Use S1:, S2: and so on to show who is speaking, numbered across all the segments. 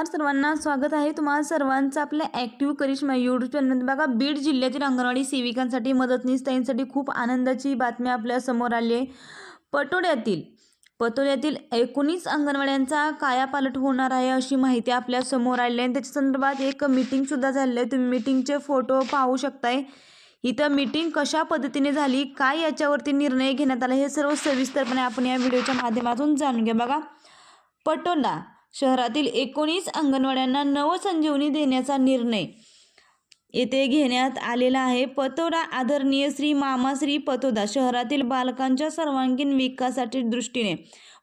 S1: नमस्कार सर्वांना स्वागत आहे तुम्हाला सर्वांचं आपल्या ॲक्टिव्ह करिश्मा यूट्यूब चॅनलमध्ये बघा बीड जिल्ह्यातील अंगणवाडी सेविकांसाठी मदतनीस ताईंसाठी खूप आनंदाची बातमी आपल्यासमोर आली आहे. पटोड्यातील पटोड्यातील एकोणीस अंगणवाड्यांचा कायापालट होणार आहे अशी माहिती आपल्यासमोर आली आहे. आणि त्याच्या संदर्भात एक मीटिंगसुद्धा झाली आहे. तुम्ही मीटिंगचे फोटो पाहू शकताय. इथं मीटिंग कशा पद्धतीने झाली काय याच्यावरती निर्णय घेण्यात आला हे सर्व सविस्तरपणे आपण या व्हिडिओच्या माध्यमातून जाणून घ्या बघा पटोला शहरातील एकोणीस अंगणवाड्यांना नवसंजीवनी देण्याचा निर्णय येथे घेण्यात आलेला आहे. पतोडा आदरणीय श्री मामाश्री पतोदा शहरातील बालकांच्या सर्वांगीण विकासाच्या दृष्टीने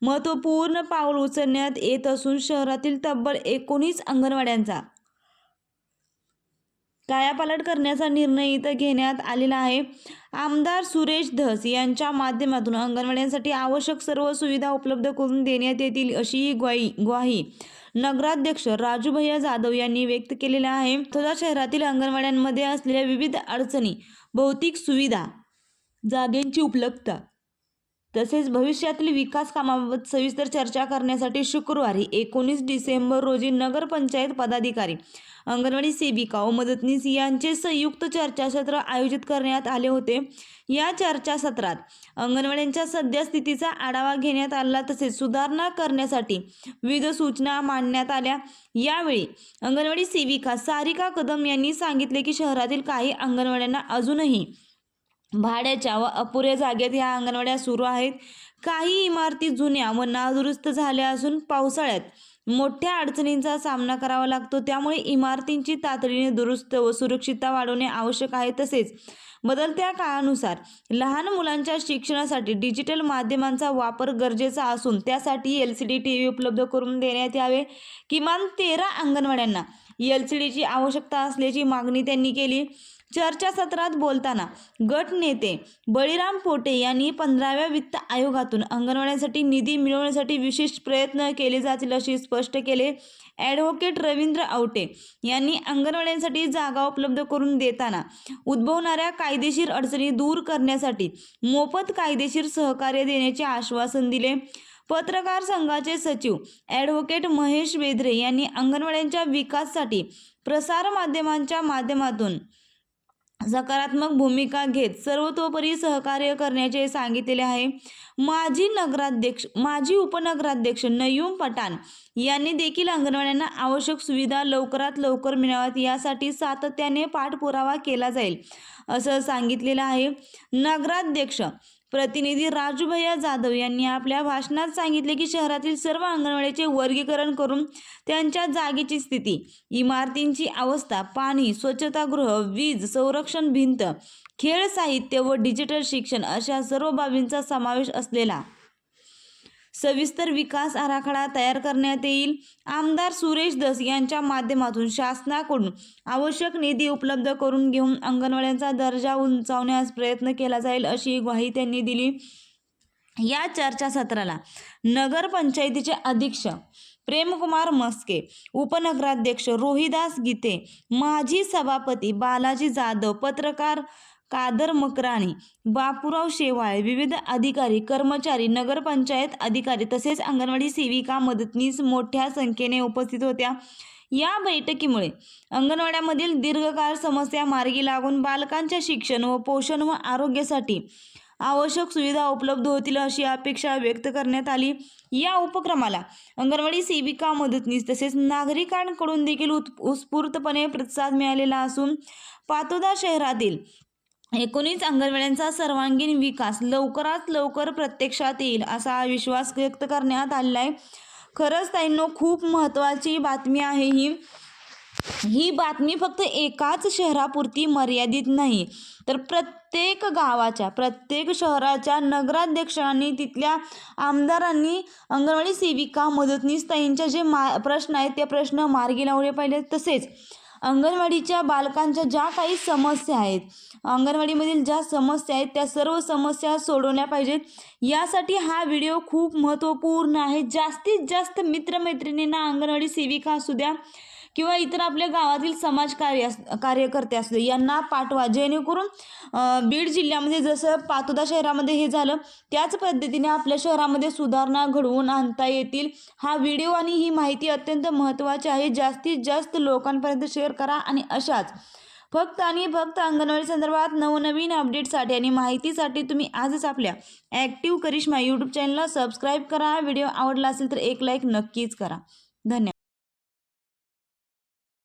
S1: महत्त्वपूर्ण पाऊल उचलण्यात येत असून शहरातील तब्बल एकोणीस अंगणवाड्यांचा कायापालट करण्याचा निर्णय इथं घेण्यात आलेला आहे. आमदार सुरेश धस यांच्या माध्यमातून अंगणवाड्यांसाठी आवश्यक सर्व सुविधा उपलब्ध करून देण्यात येतील अशी ग्वाही ग्वाही नगराध्यक्ष राजूभैया जाधव यांनी व्यक्त केलेला आहे. तथा शहरातील अंगणवाड्यांमध्ये असलेल्या विविध अडचणी भौतिक सुविधा जागेंची उपलब्धता तसेच भविष्यातील विकास कामाबाबत सविस्तर चर्चा करण्यासाठी शुक्रवारी एकोणीस डिसेंबर रोजी नगरपंचायत पदाधिकारी अंगणवाडी सेविका व मदतनीस यांचे संयुक्त चर्चासत्र आयोजित करण्यात आले होते. या चर्चासत्रात अंगणवाड्यांच्या सद्यस्थितीचा आढावा घेण्यात आला तसेच सुधारणा करण्यासाठी विविध सूचना मांडण्यात आल्या. यावेळी अंगणवाडी सेविका सारिका कदम यांनी सांगितले की शहरातील काही अंगणवाड्यांना अजूनही भाड्याच्या व अपुऱ्या जागेत ह्या अंगणवाड्या सुरू आहेत. काही इमारती जुन्या व नादुरुस्त झाल्या असून पावसाळ्यात मोठ्या अडचणींचा सामना करावा लागतो. त्यामुळे इमारतींची तातडीने दुरुस्त व सुरक्षितता वाढवणे आवश्यक आहे. तसेच बदलत्या काळानुसार लहान मुलांच्या शिक्षणासाठी डिजिटल माध्यमांचा वापर गरजेचा असून त्यासाठी L C D T V उपलब्ध करून देण्यात यावे. किमान तेरा अंगणवाड्यांना एल सी डीची आवश्यकता असल्याची मागणी त्यांनी केली. चर्चासत्रात बोलताना गट नेते बळीराम पोटे यांनी पंधराव्या वित्त आयोगातून अंगणवाड्यांसाठी निधी मिळवण्यासाठी विशेष प्रयत्न केले जातील असे स्पष्ट केले. ॲडव्होकेट रवींद्र आवटे यांनी अंगणवाड्यांसाठी जागा उपलब्ध करून देताना उद्भवणाऱ्या कायदेशीर अडचणी दूर करण्यासाठी मोफत कायदेशीर सहकार्य देण्याचे आश्वासन दिले. पत्रकार संघाचे सचिव ॲडव्होकेट महेश वेद्रे यांनी अंगणवाड्यांच्या विकासासाठी प्रसारमाध्यमांच्या माध्यमातून सकारात्मक भूमिका घेत सर्वतोपरी सहकार्य करण्याचे सांगितलेले आहे. माजी नगराध्यक्ष माजी उपनगराध्यक्ष नयूम पठाण यांनी देखील अंगणवाड्यांना आवश्यक सुविधा लवकरात लवकर मिळाव्यात यासाठी सातत्याने पाठपुरावा केला जाईल असं सांगितलेलं आहे. नगराध्यक्ष प्रतिनिधी राजूभैया जाधव यांनी आपल्या भाषणात सांगितले की शहरातील सर्व अंगणवाडीचे वर्गीकरण करून त्यांच्या जागेची स्थिती इमारतींची अवस्था पाणी स्वच्छतागृह वीज संरक्षण भिंत खेळ साहित्य व डिजिटल शिक्षण अशा सर्व बाबींचा समावेश असलेला सविस्तर विकास आराखडा तयार करण्यात येईल. आमदार सुरेश दस यांच्या माध्यमातून शासनाकडून आवश्यक निधी उपलब्ध करून घेऊन अंगणवाड्यांचा दर्जा उंचावण्यास प्रयत्न केला जाईल अशी ग्वाही त्यांनी दिली. या चर्चासत्राला नगरपंचायतीचे अधीक्षक प्रेमकुमार मस्के उपनगराध्यक्ष रोहिदास गीते माजी सभापती बालाजी जाधव पत्रकार कादर मकराणी बापूराव शेवाळे विविध अधिकारी कर्मचारी नगरपंचायत अधिकारी तसेच अंगणवाडी सेविका मदतनीस मोठ्या संख्येने उपस्थित होत्या. या बैठकीमुळे अंगणवाड्यामधील दीर्घकाळ समस्या मार्गी लागून बालकांच्या शिक्षण व पोषण व आरोग्यासाठी आवश्यक सुविधा उपलब्ध होतील अशी अपेक्षा व्यक्त करण्यात आली. या उपक्रमाला अंगणवाडी सेविका मदतनीस तसेच नागरिकांकडून देखील उत् उत्स्फूर्तपणे प्रतिसाद मिळालेला असून पातोदा शहरातील एकोणीस अंगणवाड्यांचा सर्वांगीण विकास लवकरात लवकर प्रत्यक्षात येईल असा विश्वास व्यक्त करण्यात आलेला आहे खरंच ताईंनो खूप महत्त्वाची बातमी आहे ही. ही बातमी फक्त एकाच शहरापुरती मर्यादित नाही तर प्रत्येक गावाच्या प्रत्येक शहराच्या नगराध्यक्षांनी तिथल्या आमदारांनी अंगणवाडी सेविका मदतनीस ताईंच्या जे मा प्रश्न आहेत ते प्रश्न मार्गी लावले पाहिजेत. तसेच अंगणवाडीच्या बालकांच्या ज्या काही समस्या आहेत अंगणवाडीमधील ज्या समस्या आहेत त्या सर्व समस्या सोडवल्या पाहिजेत. यासाठी हा व्हिडिओ खूप महत्त्वपूर्ण आहे. जास्तीत जास्त मित्रमैत्रिणींना अंगणवाडी सेविका असू द्या किंवा इतर आपल्या गावातील समाजकार्य अस कार्यकर्ते असले यांना पाठवा. जेणेकरून बीड जिल्ह्यामध्ये जसं पातोदा शहरामध्ये हे झालं त्याच पद्धतीने आपल्या शहरामध्ये सुधारणा घडवून आणता येतील. हा व्हिडिओ आणि ही माहिती अत्यंत महत्त्वाची आहे. जास्तीत जास्त लोकांपर्यंत शेअर करा आणि अशाच. फक्त आणि फक्त अंगणवाडी संदर्भात नवनवीन अपडेटसाठी आणि माहितीसाठी तुम्ही आजच आपल्या ॲक्टिव्ह करिश्मा यूट्यूब चॅनलला सबस्क्राईब करा. व्हिडिओ आवडला असेल तर एक लाईक नक्कीच करा. धन्यवाद.